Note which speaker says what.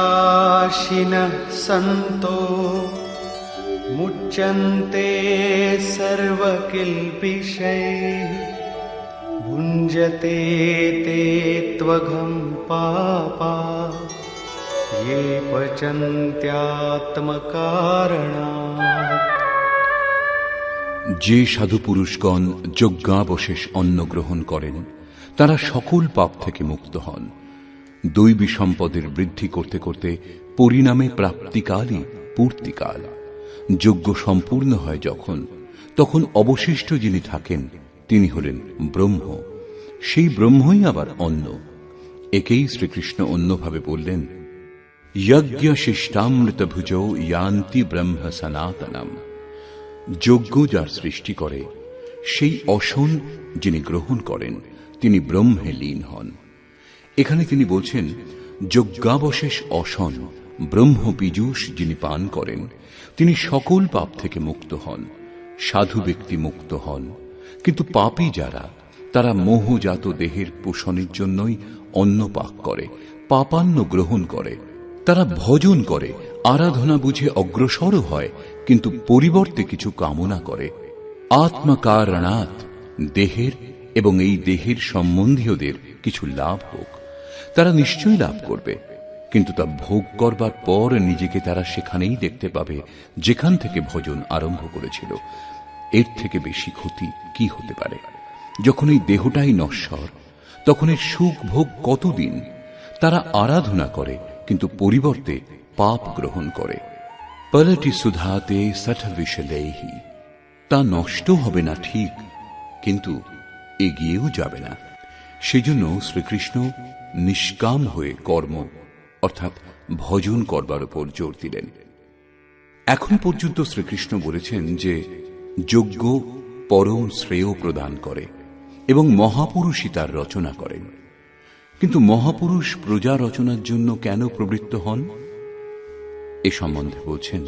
Speaker 1: यज्ञशिष्टाशिनः सन्तो मुच्यन्ते सर्वकिल्बिषैः भुञ्जते ते त्वघं पापा ये पचन्त्यात्मकारणात्
Speaker 2: যে সাধু পুরুষগণ যজ্ঞাবশেষ অন্ন গ্রহণ করেন তারা সকল পাপ থেকে মুক্ত হন দৈবী সম্পদের বৃদ্ধি করতে করতে পরিণামে প্রাপ্তিকালই পূর্তিকাল। যজ্ঞ সম্পূর্ণ হয় যখন, তখন অবশিষ্ট যিনি থাকেন, তিনি হলেন ব্রহ্ম। সেই ব্রহ্মই আবার অন্ন একেই শ্রীকৃষ্ণ অন্যভাবে বললেন, যজ্ঞ শিষ্টামৃত ভুজৌ ইয়ান্তি ব্রহ্ম সনাতনম। যজ্ঞ যার সৃষ্টি করে, সেই অসন যিনি গ্রহণ করেন, তিনি ব্রহ্মে লীন হন। এখানে তিনি বলছেন, যজ্ঞাবশেষ অসন, ব্রহ্ম পীযূষ যিনি পান করেন, তিনি সকল পাপ থেকে মুক্ত হন, সাধু ব্যক্তি মুক্ত হন। কিন্তু পাপী যারা, তারা মোহজাত দেহের পোষণের জন্যই অন্ন পাক করে, পাপান্ন গ্রহণ করে। তারা ভজন করে, আরাধনা বুঝে অগ্রসরও হয়, কিন্তু পরিবর্তে কিছু কামনা করে। আত্মকারণাৎ দেহের এবং এই দেহের সম্বন্ধীয়দের কিছু লাভ হোক। তারা নিশ্চয়ই লাভ করবে। কিন্তু তা ভোগ করবার পর নিজেকে তারা সেখানেই দেখতে পাবে, যেখান থেকে ভজন আরম্ভ করেছিল। এর থেকে বেশি ক্ষতি কি হতে পারে? যখন এই দেহটাই নশ্বর, তখন এর সুখ ভোগ কতদিন? তারা আরাধনা করে, কিন্তু পরিবর্তে পাপ গ্রহণ করে। পলটি সুধাতে সঠ বিশলেহি তা নষ্ট হবে না ঠিক, কিন্তু এগিয়েও যাবে না। সেজন্য শ্রীকৃষ্ণ নিষ্কাম হয়ে কর্ম, অর্থাৎ ভজন করবার উপর জোর দিলেন। এখন পর্যন্ত শ্রীকৃষ্ণ বলেছেন যে, যজ্ঞ পরম শ্রেয় প্রদান করে এবং মহাপুরুষই তার রচনা করেন। কিন্তু মহাপুরুষ প্রজা রচনার জন্য কেন প্রবৃত্ত হন? এ সম্বন্ধে বলছেন